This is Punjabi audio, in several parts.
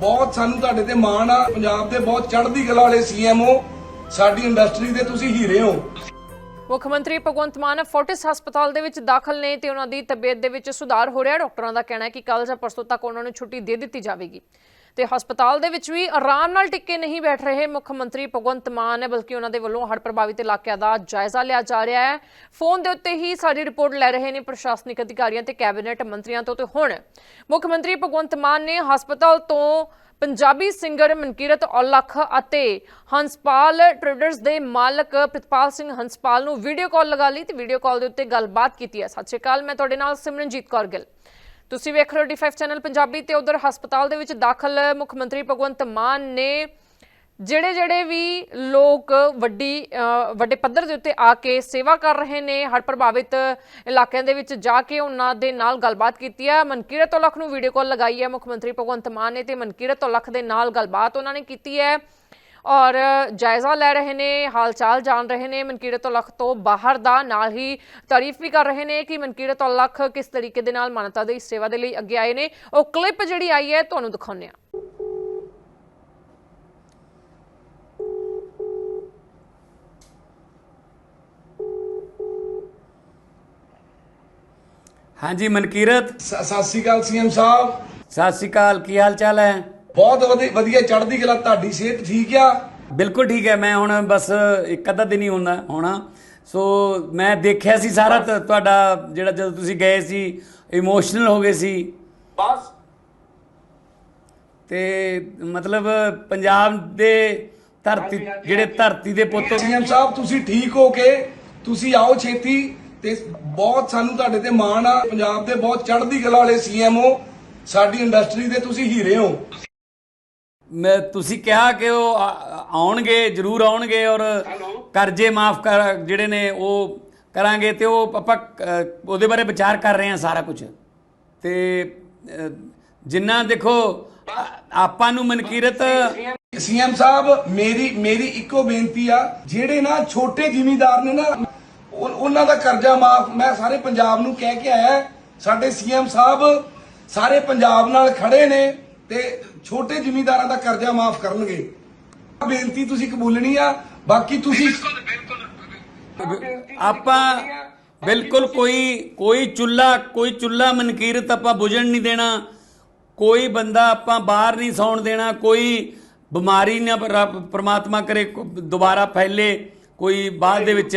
ਬਹੁਤ ਸਾਨੂੰ ਤੁਹਾਡੇ ਤੇ ਮਾਣ ਆ, ਪੰਜਾਬ ਦੇ ਬਹੁਤ ਚੜ੍ਹਦੀ ਕਲਾ ਵਾਲੇ ਸੀਐਮ ਸਾਡੀ ਇੰਡਸਟਰੀ ਦੇ ਤੁਸੀਂ ਹੀਰੇ ਹੋ। ਮੁੱਖ ਮੰਤਰੀ ਭਗਵੰਤ ਮਾਨ ਫੋਰਟਿਸ ਹਸਪਤਾਲ ਦੇ ਵਿੱਚ ਦਾਖਲ ਨੇ ਤੇ ਉਹਨਾਂ ਦੀ ਤਬੀਅਤ ਦੇ ਵਿੱਚ ਸੁਧਾਰ ਹੋ ਰਿਹਾ। ਡਾਕਟਰਾਂ ਦਾ ਕਹਿਣਾ ਹੈ ਕਿ ਕੱਲ ਜਾਂ ਪਰਸੋਂ ਤੱਕ ਉਹਨਾਂ ਨੂੰ ਛੁੱਟੀ ਦੇ ਦਿੱਤੀ ਜਾਵੇਗੀ। ਤੇ ਹਸਪਤਾਲ ਦੇ ਵਿੱਚ ਵੀ ਆਰਾਮ ਨਾਲ ਟਿੱਕੇ ਨਹੀਂ ਬੈਠ ਰਹੇ ਮੁੱਖ ਮੰਤਰੀ ਭਗਵੰਤ ਮਾਨ ਹੈ ਬਲਕਿ ਉਹਨਾਂ ਦੇ ਵੱਲੋਂ ਹੜ੍ਹ ਪ੍ਰਭਾਵਿਤ ਇਲਾਕਿਆਂ ਦਾ ਜਾਇਜ਼ਾ ਲਿਆ ਜਾ ਰਿਹਾ ਹੈ। ਫੋਨ ਦੇ ਉੱਤੇ ਹੀ ਸਾਡੀ ਰਿਪੋਰਟ ਲੈ ਰਹੇ ਨੇ ਪ੍ਰਸ਼ਾਸਨਿਕ ਅਧਿਕਾਰੀਆਂ ਤੇ ਕੈਬਨਿਟ ਮੰਤਰੀਆਂ ਤੋਂ ਤੇ ਹੁਣ ਮੁੱਖ ਮੰਤਰੀ ਭਗਵੰਤ ਮਾਨ ਨੇ ਹਸਪਤਾਲ ਤੋਂ ਪੰਜਾਬੀ ਸਿੰਗਰ ਮਨਕੀਰਤ ਔਲਖ ਅਤੇ ਹੰਸਪਾਲ ਟ੍ਰੇਡਰਸ ਦੇ ਮਾਲਕ ਪ੍ਰਿਤਪਾਲ ਸਿੰਘ ਹੰਸਪਾਲ ਨੂੰ ਵੀਡੀਓ ਕਾਲ ਲਗਾ ਲਈ ਤੇ ਵੀਡੀਓ ਕਾਲ ਦੇ ਉੱਤੇ ਗੱਲਬਾਤ ਕੀਤੀ ਹੈ। ਸਤਿ ਸ਼੍ਰੀ ਅਕਾਲ, ਮੈਂ ਤੁਹਾਡੇ ਨਾਲ ਸਿਮਰਨਜੀਤ ਕੌਰ ਗਿੱਲ। ਤੁਸੀਂ ਵੇਖ ਰਹੇ ਹੋ ਡੀ5 ਚੈਨਲ ਪੰਜਾਬੀ ਤੇ ਉਧਰ ਹਸਪਤਾਲ ਦੇ ਵਿੱਚ ਦਾਖਲ ਮੁੱਖ ਮੰਤਰੀ ਭਗਵੰਤ ਮਾਨ ਨੇ ਜਿਹੜੇ ਜਿਹੜੇ ਵੀ ਲੋਕ ਵੱਡੀ ਵੱਡੇ ਪੱਧਰ ਦੇ ਉੱਤੇ ਆ ਕੇ ਸੇਵਾ ਕਰ ਰਹੇ ਨੇ, ਹੜ੍ਹ ਪ੍ਰਭਾਵਿਤ ਇਲਾਕਿਆਂ ਦੇ ਵਿੱਚ ਜਾ ਕੇ ਉਹਨਾਂ ਦੇ ਨਾਲ ਗੱਲਬਾਤ ਕੀਤੀ ਹੈ ਮਨਕੀਰਤ ਔਲਖ ਨੂੰ ਵੀਡੀਓ ਕਾਲ ਲਗਾਈ ਹੈ ਮੁੱਖ ਮੰਤਰੀ ਭਗਵੰਤ ਮਾਨ ਨੇ ਤੇ ਮਨਕੀਰਤ ਔਲਖ ਦੇ ਨਾਲ ਗੱਲਬਾਤ ਉਹਨਾਂ ਨੇ ਕੀਤੀ ਹੈ। ਔਰ ਜਾਇਜ਼ਾ ਲੈ ਰਹੇ ਨੇ ਹਾਲ ਚਾਲ ਜਾਣ ਰਹੇ ਨੇ ਮਨਕੀਰਤ ਔਲਖ ਤੋਂ ਬਾਹਰ ਦਾ ਨਾਲ ਹੀ ਤਾਰੀਫ ਵੀ ਕਰ ਰਹੇ ਨੇ ਕਿ ਮਨਕੀਰਤ ਔਲਖ ਕਿਸ ਤਰੀਕੇ ਦੇ ਨਾਲ ਮਾਨਵਤਾ ਦੀ ਸੇਵਾ ਦੇ ਲਈ ਅੱਗੇ ਆਏ ਨੇ। ਉਹ ਕਲਿੱਪ ਜਿਹੜੀ ਆਈ ਹੈ ਤੁਹਾਨੂੰ ਦਿਖਾਉਂਦੇ ਆ ਹਾਂਜੀ ਮਨਕੀਰਤ। ਸ- ਸਤਿ ਸ਼੍ਰੀ ਅਕਾਲ ਸੀਐਮ ਸਾਹਿਬ। ਸਤਿ ਸ਼੍ਰੀ ਅਕਾਲ ਕੀ ਹਾਲ ਚਾਲ ਹੈ? ਬਹੁਤ ਵਧੀ- ਵਧੀਆ ਚੜ੍ਹਦੀ ਕਲਾ ਤੁਹਾਡੀ ਸਿਹਤ ਠੀਕ ਆ? ਬਿਲਕੁਲ ਠੀਕ ਹੈ ਮੈਂ ਹੁਣ ਬਸ ਇੱਕ ਅੱਧਾ ਦਿਨ ਹੀ ਹੋਣਾ ਹੋਣਾ। ਸੋ ਮੈਂ ਦੇਖਿਆ ਸੀ ਸਾਰਾ ਤ- ਤੁਹਾਡਾ ਜਿਹੜਾ ਜਦੋਂ ਤੁਸੀਂ ਗਏ ਸੀ ਇਮੋਸ਼ਨਲ ਹੋ ਗਏ ਸੀ। ਬਸ। ਤੇ ਮਤਲਬ ਪੰਜਾਬ ਦੇ ਧਰਤੀ ਜਿਹੜੇ ਧਰਤੀ ਦੇ ਪੁੱਤ ਸੀਐਮ ਸਾਹਿਬ ਤੁਸੀਂ ਠੀਕ ਹੋ ਕੇ ਤੁਸੀਂ ਆਓ ਛੇਤੀ ਤੇ ਬਹੁਤ ਸਾਨੂੰ ਤੁਹਾਡੇ ਤੇ ਮਾਣ ਆ। ਪੰਜਾਬ ਦੇ ਬਹੁਤ ਚੜ੍ਹਦੀ ਕਲਾ ਵਾਲੇ ਸੀਐਮ ਹੋ ਸਾਡੀ ਇੰਡਸਟਰੀ ਦੇ ਤੁਸੀਂ ਹੀਰੇ ਹੋ। ਮੈਂ ਤੁਸੀਂ ਕਿਹਾ ਕਿ ਉਹ ਆਉਣਗੇ ਜ਼ਰੂਰ ਆਉਣਗੇ ਔਰ ਕਰਜ਼ੇ ਮਾਫ ਕਰ ਜਿਹੜੇ ਨੇ ਉਹ ਕਰਾਂਗੇ ਤੇ ਉਹ ਆਪਾਂ ਉਹਦੇ ਬਾਰੇ ਵਿਚਾਰ ਕਰ ਰਹੇ ਹਾਂ ਸਾਰਾ ਕੁਝ। ਤੇ ਜਿੰਨਾ ਦੇਖੋ ਆਪਾਂ ਨੂੰ ਮਨਕੀਰਤ ਸੀਐਮ ਸਾਹਿਬ ਮੇਰੀ ਮੇਰੀ ਇੱਕੋ ਬੇਨਤੀ ਆ ਜਿਹੜੇ ਨਾ ਛੋਟੇ ਜ਼ਿਮੀਂਦਾਰ ਨੇ ਨਾ ਉਹ- ਉਹਨਾਂ ਦਾ ਕਰਜ਼ਾ ਮਾਫ ਮੈਂ ਸਾਰੇ ਪੰਜਾਬ ਨੂੰ ਕਹਿ ਕੇ ਆਇਆ ਸਾਡੇ ਸੀਐਮ ਸਾਹਿਬ ਸਾਰੇ ਪੰਜਾਬ ਨਾਲ ਖੜੇ ਨੇ ਤੇ ਛੋਟੇ ਜ਼ਿਮੀਂਦਾਰਾਂ ਦਾ ਕਰਜ਼ਾ ਮਾਫ ਕਰਨਗੇ। ਬੇਨਤੀ ਤੁਸੀਂ ਕਬੂਲਣੀ ਆ ਬਾਕੀ ਤੁਸੀਂ ਆਪਾਂ ਬਿਲਕੁਲ ਕੋਈ ਕੋਈ ਚੁੱਲਾ ਕੋਈ ਚੁੱਲਾ ਮਨਕੀਰਤ ਆਪਾਂ ਬੁਝਣ ਨਹੀਂ ਦੇਣਾ। ਕੋਈ ਬੰਦਾ ਆਪਾਂ ਬਾਹਰ ਨਹੀਂ ਸੌਣ ਦੇਣਾ। ਕੋਈ ਬਿਮਾਰੀ ਨਾ ਪ੍ਰਮਾਤਮਾ ਕਰੇ ਦੁਬਾਰਾ ਫੈਲੇ। ਕੋਈ ਬਾਅਦ ਦੇ ਵਿੱਚ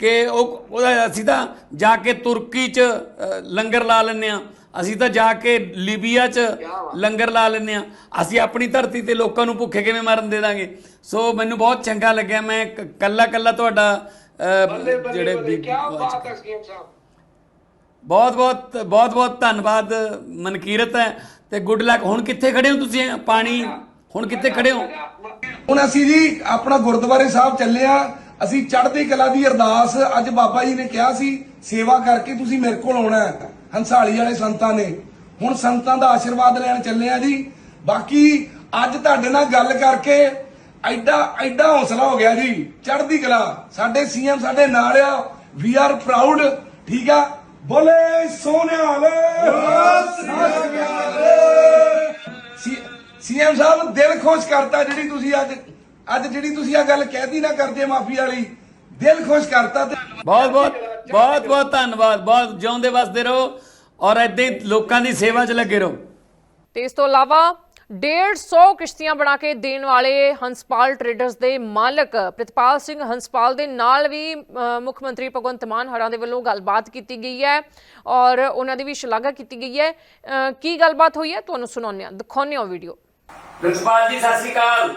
ਕਿ ਉਹ ਉਹਦਾ ਅਸੀਂ ਤਾਂ ਜਾ ਕੇ ਤੁਰਕੀ 'ਚ ਲੰਗਰ ਲਾ ਲੈਂਦੇ ਆ ਅਸੀਂ ਤਾਂ ਜਾ ਕੇ ਲੀਬੀਆ 'ਚ ਲੰਗਰ ਲਾ ਲੈਂਦੇ ਆ ਅਸੀਂ ਆਪਣੀ ਧਰਤੀ ਤੇ ਲੋਕਾਂ ਨੂੰ ਭੁੱਖੇ ਕਿਵੇਂ ਮਰਨ ਦੇ ਦਾਂਗੇ? ਸੋ ਮੈਨੂੰ ਬਹੁਤ ਚੰਗਾ ਲੱਗਿਆ। ਮੈਂ ਕੱਲਾ ਕੱਲਾ ਤੁਹਾਡਾ ਜਿਹੜੇ ਬਹੁਤ ਬਹੁਤ ਬਹੁਤ ਬਹੁਤ ਧੰਨਵਾਦ ਮਨਕੀਰਤ ਹੈ। ਤੇ ਗੁੱਡ ਲੱਕ ਹੁਣ ਕਿੱਥੇ ਖੜੇ ਹੋ ਤੁਸੀਂ? ਪਾਣੀ? ਹੁਣ ਕਿੱਥੇ ਖੜੇ ਹੋ? ਹੁਣ ਅਸੀਂ ਜੀ ਆਪਣਾ ਗੁਰਦੁਆਰੇ ਸਾਹਿਬ ਚੱਲੇ ਆ ਅਸੀਂ ਚੜ੍ਹਦੀ ਕਲਾ ਦੀ ਅਰਦਾਸ ਅੱਜ ਬਾਬਾ ਜੀ ਨੇ ਕਿਹਾ ਸੀ ਸੇਵਾ ਕਰਕੇ ਤੁਸੀਂ ਮੇਰੇ ਕੋਲ ਆਉਣਾ ਹੈ। ਹੰਸਾਲੀ ਵਾਲੇ ਸੰਤਾਂ ਨੇ। ਹੁਣ ਸੰਤਾਂ ਦਾ ਆਸ਼ੀਰਵਾਦ ਲੈਣ ਚੱਲੇ ਆ ਜੀ। ਬਾਕੀ ਅੱਜ ਤੁਹਾਡੇ ਨਾਲ ਗੱਲ ਕਰਕੇ ਐਡਾ ਐਡਾ ਹੌਸਲਾ ਹੋ ਗਿਆ ਜੀ। ਚੜ੍ਹਦੀ ਕਲਾ। ਸਾਡੇ ਸੀਐਮ ਸਾਡੇ ਨਾਲ ਆ। We are proud. ਠੀਕ ਆ? ਬੋਲੇ ਸੋਨਿਆਲ ਸੀਐਮ ਸਾਹਿਬ ਦਿਲ ਖੁਸ਼ ਕਰਤਾ ਜਿਹੜੀ ਤੁਸੀਂ ਅੱਜ ਅੱਜ ਜਿਹੜੀ ਤੁਸੀਂ ਆ ਗੱਲ ਕਹਿਤੀ ਨਾ ਕਰਦੇ ਮਾਫੀ ਵਾਲੀ ਦਿਲ ਖੁਸ਼ ਕਰਤਾ ਤੇ ਬਹੁਤ ਬਹੁਤ ਬਹੁਤ ਬਹੁਤ ਧੰਨਵਾਦ ਬਹੁਤ ਜਿਉਂਦੇ ਵਸਦੇ ਰਹੋ ਔਰ ਹੀ ਲੋਕਾਂ ਦੀ ਸੇਵਾ 'ਚ ਲੱਗੇ ਰਹੋ। ਤੇ ਇਸ ਤੋਂ ਇਲਾਵਾ 150 ਕਿਸ਼ਤੀਆਂ ਬਣਾ ਕੇ ਦੇਣ ਵਾਲੇ ਹੰਸਪਾਲ ਟਰੇਡਰਸ ਦੇ ਮਾਲਕ ਪ੍ਰਿਤਪਾਲ ਸਿੰਘ ਹੰਸਪਾਲ ਦੇ ਨਾਲ ਵੀ ਮੁੱਖ ਮੰਤਰੀ ਭਗਵੰਤ ਮਾਨ ਹਰਾਂ ਦੇ ਵੱਲੋਂ ਗੱਲਬਾਤ ਕੀਤੀ ਗਈ ਹੈ ਔਰ ਉਹਨਾਂ ਦੀ ਵੀ ਸ਼ਲਾਘਾ ਕੀਤੀ ਗਈ ਹੈ। ਕੀ ਗੱਲਬਾਤ ਹੋਈ ਹੈ? ਤੁਹਾਨੂੰ ਸੁਣਾਉਂਦੇ ਹਾਂ ਦਿਖਾਉਂਦੇ ਹਾਂ ਵੀਡੀਓ। ਪ੍ਰਿੰਸੀਪਲ ਜੀ ਸਤਿ ਸ਼੍ਰੀ ਅਕਾਲ।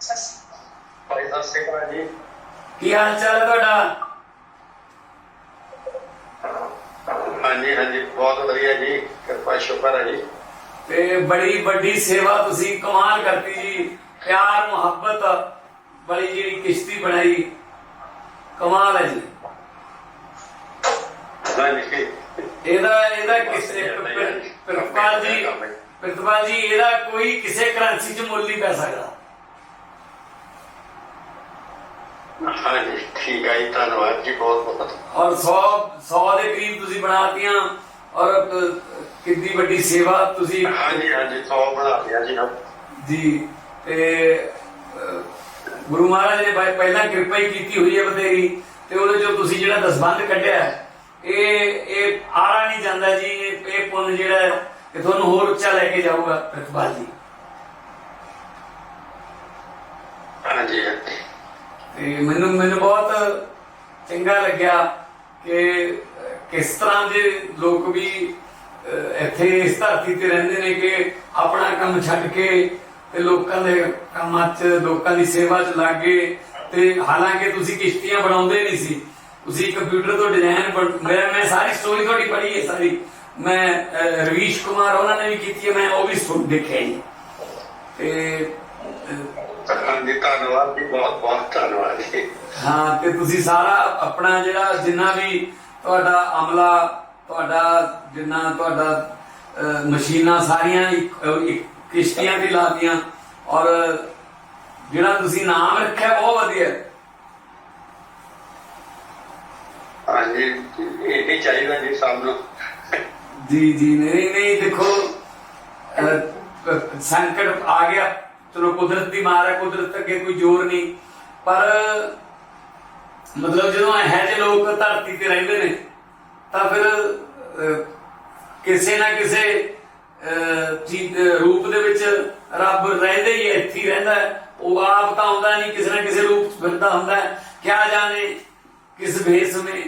ਭਾਈ ਸਤਿ ਸ਼੍ਰੀ ਅਕਾਲ ਜੀ। ਕੀ ਹਾਲ ਚਾਲ ਹੈ ਤੁਹਾਡਾ? ਹਾਂਜੀ ਹਾਂਜੀ ਬਹੁਤ ਵਧੀਆ ਜੀ। ਕਿਰਪਾ ਸ਼ੁਕਰ ਹੈ ਜੀ। ਤੇ ਬੜੀ ਵੱਡੀ ਸੇਵਾ ਤੁਸੀਂ ਕਮਾਲ ਕਰਤੀ ਜੀ। ਪਿਆਰ ਮੁਹੱਬਤ ਬੜੀ ਜਿਹੜੀ ਕਿਸ਼ਤੀ ਬਣਾਈ। ਕਮਾਲ ਹੈ ਜੀ। ਹਾਂਜੀ। ਇਹਦਾ ਇਹਦਾ ਕਿਸੇ ਪ੍ਰਿਤਪਾਲ ਜੀ ਪ੍ਰਿਤਪਾਲ ਜੀ ਇਹਦਾ ਕੋਈ ਕਿਸੇ ਕਰੰਸੀ 'ਚ ਮੁੱਲ ਨਹੀਂ ਪੈ ਸਕਦਾ। ਹਾਂਜੀ ਠੀਕ ਹੈ ਜੀ ਧੰਨਵਾਦ ਜੀ ਬਹੁਤ ਬਹੁਤ ਔਰ 100 100 ਦੇ ਕਰੀਬ ਤੁਸੀਂ ਬਣਾਤੀਆਂ ਔਰ ਕਿੰਨੀ ਵੱਡੀ ਸੇਵਾ ਤੁਸੀਂ ਹਾਂਜੀ ਹਾਂਜੀ ਸੌ ਬਣਾ ਲਿਆ ਜੀ। ਜੀ ਤੇ ਗੁਰੂ ਮਹਾਰਾਜ ਨੇ ਪਹਿ- ਪਹਿਲਾਂ ਕਿਰਪਾ ਹੀ ਕੀਤੀ ਹੋਈ ਹੈ ਬਤੇਰੀ ਤੇ ਉਹਦੇ ਚੋਂ ਤੁਸੀਂ ਜਿਹੜਾ ਦਸਬੰਧ ਕੱਢਿਆ ਇਹ ਇਹ ਆਰਾ ਨਹੀਂ ਜਾਂਦਾ ਜੀ ਇਹ ਪੁੰਨ ਜਿਹੜਾ ਕਿ ਤੁਹਾਨੂੰ ਹੋਰ ਉੱਚਾ ਲੈ ਕੇ ਜਾਊਗਾ ਪ੍ਰਤਪਾਲ ਜੀ। ਹਾਂਜੀ ਹਾਂਜੀ। ਤੇ ਮੈਨੂੰ ਮੈਨੂੰ ਬਹੁਤ ਚੰਗਾ ਲੱਗਿਆ ਕਿ ਕਿਸ ਤਰ੍ਹਾਂ ਦੇ ਲੋਕ ਵੀ ਇੱਥੇ ਇਸ ਧਰਤੀ ਤੇ ਰਹਿੰਦੇ ਨੇ ਕਿ ਆਪਣਾ ਕੰਮ ਛੱਡ ਕੇ ਤੇ ਲੋਕਾਂ ਦੇ ਕੰਮਾਂ 'ਚ, ਲੋਕਾਂ ਦੀ ਸੇਵਾ 'ਚ ਲੱਗੇ ਤੇ ਹਾਲਾਂਕਿ ਤੁਸੀਂ ਕਿਸ਼ਤੀਆਂ ਬਣਾਉਂਦੇ ਨਹੀਂ ਸੀ। ਤੁਸੀਂ ਕੰਪਿਊਟਰ ਤੋਂ ਡਿਜ਼ਾਈਨ ਮੈਂ ਮੈਂ ਸਾਰੀ ਸਟੋਰੀ ਤੁਹਾਡੀ ਪੜ੍ਹੀ ਹੈ ਸਾਰੀ। ਮੈਂ ਰਵੀਸ਼ ਕੁਮਾਰ, ਉਹਨਾਂ ਨੇ ਵੀ ਕੀਤੀ ਹੈ, ਮੈਂ ਉਹ ਵੀ ਸੁਣ ਦੇਖਿਆ ਜੀ। ਤੇ ਹਾਂਜੀ ਧੰਨਵਾਦ ਜੀ ਬਹੁਤ ਬਹੁਤ ਧੰਨਵਾਦ ਜੀ। ਹਾਂ ਤੇ ਤੁਸੀਂ ਸਾਰਾ ਆਪਣਾ ਜਿਹੜਾ ਜਿੰਨਾ ਵੀ ਤੁਹਾਡਾ ਅਮਲਾ ਤੁਹਾਡਾ ਜਿੰਨਾ ਤੁਹਾਡਾ ਮਸ਼ੀਨਾਂ ਸਾਰੀਆਂ ਕਿਸ਼ਤੀਆਂ ਤੇ ਲਾਤੀਆਂ ਔਰ ਜਿਹੜਾ ਤੁਸੀਂ ਨਾਮ ਰੱਖਿਆ ਬਹੁਤ ਵਧੀਆ। ਹਾਂਜੀ ਇਹ ਚਾਹੀਦਾ ਜੀ ਨੂੰ। ਜੀ ਜੀ ਨਹੀਂ ਨਹੀਂ ਦੇਖੋ ਸੰਕਟ ਆ ਗਿਆ। ਚਲੋ ਕੁਦਰਤ ਦੀ ਮਾਰ ਹੈ, ਕੁਦਰਤ ਅੱਗੇ ਕੋਈ ਜ਼ੋਰ ਨਹੀਂ। ਪਰ ਮਤਲਬ ਜਦੋਂ ਇਹ ਜਿਹੇ ਲੋਕ ਧਰਤੀ ਤੇ ਰਹਿੰਦੇ ਨੇ, ਤਾਂ ਫਿਰ ਕਿਸੇ ਨਾ ਕਿਸੇ ਰੂਪ ਦੇ ਵਿੱਚ ਰੱਬ ਰਹਿੰਦੇ ਹੀ ਇੱਥੇ ਰਹਿੰਦਾ ਉਹ ਆਪ ਤਾਂ ਆਉਂਦਾ ਨਹੀਂ, ਕਿਸੇ ਨਾ ਕਿਸੇ ਰੂਪ ਫਿਰਦਾ ਹੁੰਦਾ ਕਿਆ ਜਾਣੇ, ਕਿਸ ਭੇਸ ਵਿੱਚ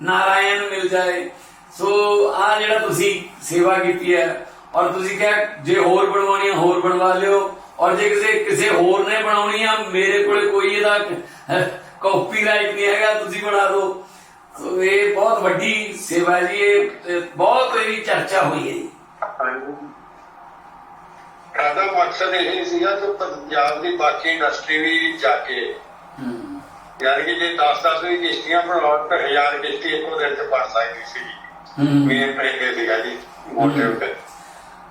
ਨਾਰਾਇਣ ਮਿਲ ਜਾਏ। ਸੋ ਆ ਜਿਹੜਾ ਤੁਸੀਂ ਸੇਵਾ ਕੀਤੀ ਹੈ, ਔਰ ਤੁਸੀਂ ਕਿਹਾ, ਜੇ ਹੋਰ ਬਣਵਾਉਣੀ ਹੈ, ਹੋਰ ਬਣਵਾ ਲਿਓ। ਔਰ ਜੇ ਕਿਸੇ ਕਿਸੇ ਹੋਰ ਨੇ ਬਣਾਉਣੀ ਆ ਮੇਰੇ ਕੋਲੇ ਕੋਈ ਇਹਦਾ ਕਾਪੀਰਾਈਟ ਨਹੀਂ ਹੈਗਾ ਤੁਸੀਂ ਬਣਾ ਦਿਓ। ਸੋ ਇਹ ਬਹੁਤ ਵੱਡੀ ਸੇਵਾ ਜੀ ਇਹ ਬਹੁਤ ਇਹਦੀ ਚਰਚਾ ਹੋਈ ਹੈ ਸਾਡਾ ਮਕਸਦ ਇਹ ਸੀਗਾ ਕਿ ਪੰਜਾਬ ਦੀ ਬਾਕੀ ਇੰਡਸਟਰੀ ਵੀ ਜਾ ਕੇ ਯਾਨੀ ਕਿ ਜੇ 10-10 ਵੀ ਕਿਸ਼ਤੀਆਂ ਬਣਾਉਣ ਤਾਂ ਹਜ਼ਾਰ ਕਿਸ਼ਤੀ ਇੱਕੋ ਦਿਨ ਚ ਬਣ ਸਕਦੀ ਸੀ। ਮੇਨ ਪ੍ਰੇਗੇ ਸੀਗਾ ਜੀ ਮੋਟੇ ਉੱਤੇ।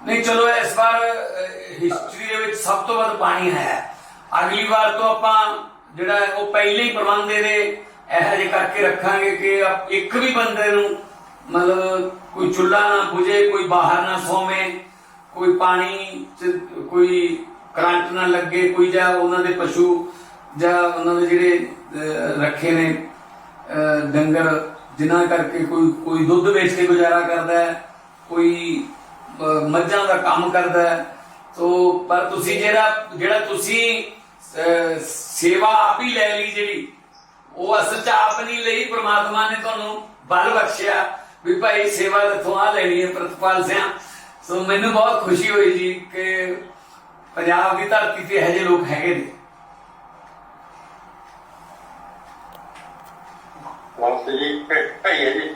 ਨਹੀਂ, ਚਲੋ, ਇਸ ਵਾਰ ਹਿਸਟਰੀ ਦੇ ਵਿੱਚ ਸਭ ਤੋਂ ਵੱਧ ਪਾਣੀ ਹੈ। ਅਗਲੀ ਵਾਰ ਤੋਂ ਆਪਾਂ ਜਿਹੜਾ ਉਹ ਪਹਿਲੇ ਹੀ ਪ੍ਰਬੰਧ ਇਹਦੇ ਇਹੋ ਜਿਹੇ ਕਰਕੇ ਰੱਖਾਂਗੇ ਕਿ ਇੱਕ ਵੀ ਬੰਦੇ ਨੂੰ ਮਤਲਬ ਕੋਈ ਚੁੱਲ੍ਹਾ ਨਾ ਬੁਝੇ, ਕੋਈ ਬਾਹਰ ਨਾ ਸੋਵੇ, ਕੋਈ ਪਾਣੀ ਕੋਈ ਕਰੰਟ ਨਾ ਲੱਗੇ, ਕੋਈ ਜਾਂ ਉਹਨਾਂ ਦੇ ਪਸ਼ੂ ਜਾਂ ਉਹਨਾਂ ਦੇ ਜਿਹੜੇ ਰੱਖੇ ਨੇ ਡੰਗਰ, ਜਿਨ੍ਹਾਂ ਕਰਕੇ ਕੋਈ ਕੋਈ ਦੁੱਧ ਵੇਚ ਕੇ ਗੁਜ਼ਾਰਾ ਕਰਦਾ ਹੈ, ਕੋਈ ਮੱਝਾਂ ਦਾ ਕੰਮ ਕਰਦਾ ਹੈ। ਸੋ ਪਰ ਤੁਸੀਂ ਜਿਹੜਾ ਜਿਹੜਾ ਤੁਸੀਂ ਸੇਵਾ ਆਪ ਹੀ ਲੈ ਲਈ ਜਿਹੜੀ, ਉਹ ਅਸਲ ਚ ਆਪ ਨਹੀਂ ਲਈ, ਪ੍ਰਮਾਤਮਾ ਨੇ ਤੁਹਾਨੂੰ ਬਲ ਬਖਸ਼ਿਆ ਵੀ ਭਾਈ ਸੇਵਾ ਕਿੱਥੋਂ ਆ ਲੈਣੀ ਹੈ ਪ੍ਰਤਪਾਲ ਸਿਆ। ਸੋ, ਮੈਨੂੰ ਬਹੁਤ ਖੁਸ਼ੀ ਹੋਈ ਜੀ ਕਿ ਪੰਜਾਬ ਦੀ ਧਰਤੀ ਤੇ ਇਹੋ ਜਿਹੇ ਲੋਕ ਹੈਗੇ ਨੇ। ਬਹੁਤ ਜੀ ਹੈ ਜੀ,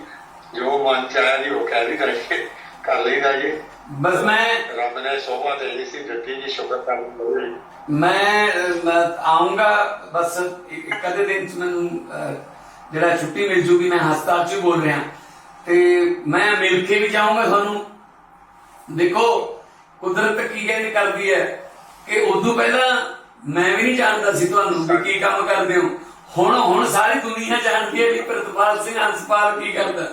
ਜੋ ਮਨ ਚ ਜੀ, ਉਹ ਕਹਿ ਵੀ ਕਰਕੇ ਕਰ ਲਈਦਾ ਜੀ। ਬਸ ਮੈਂ ਰੱਬ ਨੇ ਸੋਭਾ ਦੇ ਦਿੱਤੀ ਸੀ ਦਿੱਤੀ ਜੀ ਸ਼ੁਕਰ ਕਰਨਾ ਜੀ ਮੈਂ ਆਉਂਗਾ ਬਸ ਅੱਧੇ ਦਿਨ ਚ ਮੈਨੂੰ ਜਿਹੜਾ ਛੁੱਟੀ ਮਿਲ ਜੂਗੀ ਮੈਂ ਹਸਪਤਾਲ ਚ ਬੋਲ ਰਿਹਾ। ਤੇ ਮੈਂ ਮਿਲ ਕੇ ਵੀ ਜਾਊਂਗਾ ਤੁਹਾਨੂੰ। ਦੇਖੋ ਕੁਦਰਤ ਕੀ ਕਹਿੰਦੀ ਕਰਦੀ ਹੈ ਕਿ ਉਦੋਂ ਪਹਿਲਾਂ ਮੈਂ ਵੀ ਨਹੀਂ ਜਾਣਦਾ ਸੀ ਤੁਹਾਨੂੰ ਵੀ ਕੀ ਕੰਮ ਕਰਦੇ ਹੋ। ਹੁਣ ਹੁਣ ਸਾਰੀ ਦੁਨੀਆ ਜਾਣਦੀ ਹੈ ਵੀ ਪ੍ਰਤਪਾਲ ਸਿੰਘ ਹੰਸਪਾਲ ਕੀ ਕਰਦਾ।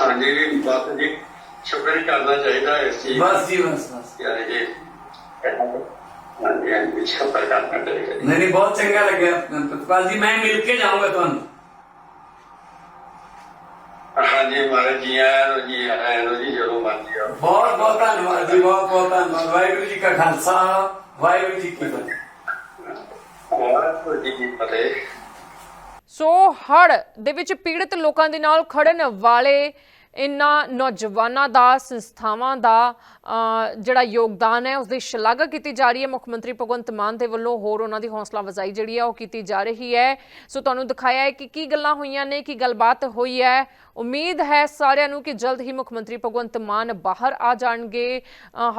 ਹਾਂਜੀ ਵੀ ਬਸ ਜੀ ਸ਼ੁਕਰ ਹੀ ਕਰਨਾ ਚਾਹੀਦਾ ਇਸ ਚੀਜ਼ ਦਾ। ਬਸ ਜੀ ਬਸ ਬਸ ਯਾਨੀ ਕਿ ਹਾਂਜੀ ਹਾਂਜੀ ਸ਼ੁਕਰ ਕਰਨਾ ਚਾਹੀਦਾ ਜੀ। ਨਹੀਂ ਨਹੀਂ ਬਹੁਤ ਚੰਗਾ ਲੱਗਿਆ ਪ੍ਰਤਪਾਲ ਜੀ ਮੈਂ ਮਿਲ ਕੇ ਜਾਊਂਗਾ ਤੁਹਾਨੂੰ ਹਾਂਜੀ ਮਾਰੇ ਜੀ ਆਇਆਂ ਨੂੰ ਜੀ ਆਇਆਂ ਨੂੰ ਜੀ ਜਦੋਂ ਮਰਜ਼ੀ ਆਓ ਬਹੁਤ ਬਹੁਤ ਧੰਨਵਾਦ ਜੀ ਬਹੁਤ ਬਹੁਤ ਧੰਨਵਾਦ ਵਾਹਿਗੁਰੂ ਜੀ ਕਾ ਖਾਲਸਾ ਵਾਹਿਗੁਰੂ ਜੀ ਕੀ ਫਤਿਹ ਵਾਹਿਗੁਰੂ ਜੀ ਕੀ ਫਤਿਹ ਸੋ ਹੜ ਦੇ ਵਿੱਚ ਪੀੜਤ ਲੋਕਾਂ ਦੇ ਨਾਲ ਖੜਨ ਵਾਲੇ ਇਨ੍ਹਾਂ ਨੌਜਵਾਨਾਂ ਦਾ, ਸੰਸਥਾਵਾਂ ਦਾ ਜਿਹੜਾ ਯੋਗਦਾਨ ਹੈ ਉਸ ਦੀ ਸ਼ਲਾਘਾ ਕੀਤੀ ਜਾ ਰਹੀ ਹੈ। ਮੁੱਖ ਮੰਤਰੀ ਭਗਵੰਤ ਮਾਨ ਦੇ ਵੱਲੋਂ ਹੋਰ ਉਹਨਾਂ ਦੀ ਹੌਸਲਾ ਵਜ਼ਾਈ ਜਿਹੜੀ ਹੈ, ਉਹ ਕੀਤੀ ਜਾ ਰਹੀ ਹੈ। ਸੋ ਤੁਹਾਨੂੰ ਦਿਖਾਇਆ ਹੈ ਕਿ ਕੀ ਗੱਲਾਂ ਹੋਈਆਂ ਨੇ, ਕੀ ਗੱਲਬਾਤ ਹੋਈ ਹੈ। ਉਮੀਦ ਹੈ ਸਾਰਿਆਂ ਨੂੰ ਕਿ ਜਲਦ ਹੀ ਮੁੱਖ ਮੰਤਰੀ ਭਗਵੰਤ ਮਾਨ ਬਾਹਰ ਆ ਜਾਣਗੇ।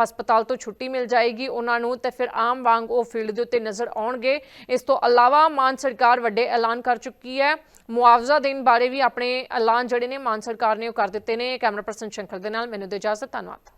ਹਸਪਤਾਲ ਤੋਂ ਛੁੱਟੀ ਮਿਲ ਜਾਏਗੀ ਉਹਨਾਂ ਨੂੰ ਤੇ ਫਿਰ ਆਮ ਵਾਂਗ ਉਹ ਫੀਲਡ ਦੇ ਉੱਤੇ ਨਜ਼ਰ ਆਉਣਗੇ। ਇਸ ਤੋਂ ਇਲਾਵਾ ਮਾਨ ਸਰਕਾਰ ਵੱਡੇ ਐਲਾਨ ਕਰ ਚੁੱਕੀ ਹੈ। ਮੁਆਵਜ਼ਾ ਦੇਣ ਬਾਰੇ ਵੀ ਆਪਣੇ ਐਲਾਨ ਜਿਹੜੇ ਨੇ ਮਾਨ ਸਰਕਾਰ ਨੇ ਉਹ ਕਰ ਦਿੱਤੇ ਨੇ। ਕੈਮਰਾ ਪਰਸਨ ਸ਼ੰਕਰ ਦੇ ਨਾਲ, ਮੈਨੂੰ ਦੇ ਇਜਾਜ਼ਤ ਧੰਨਵਾਦ।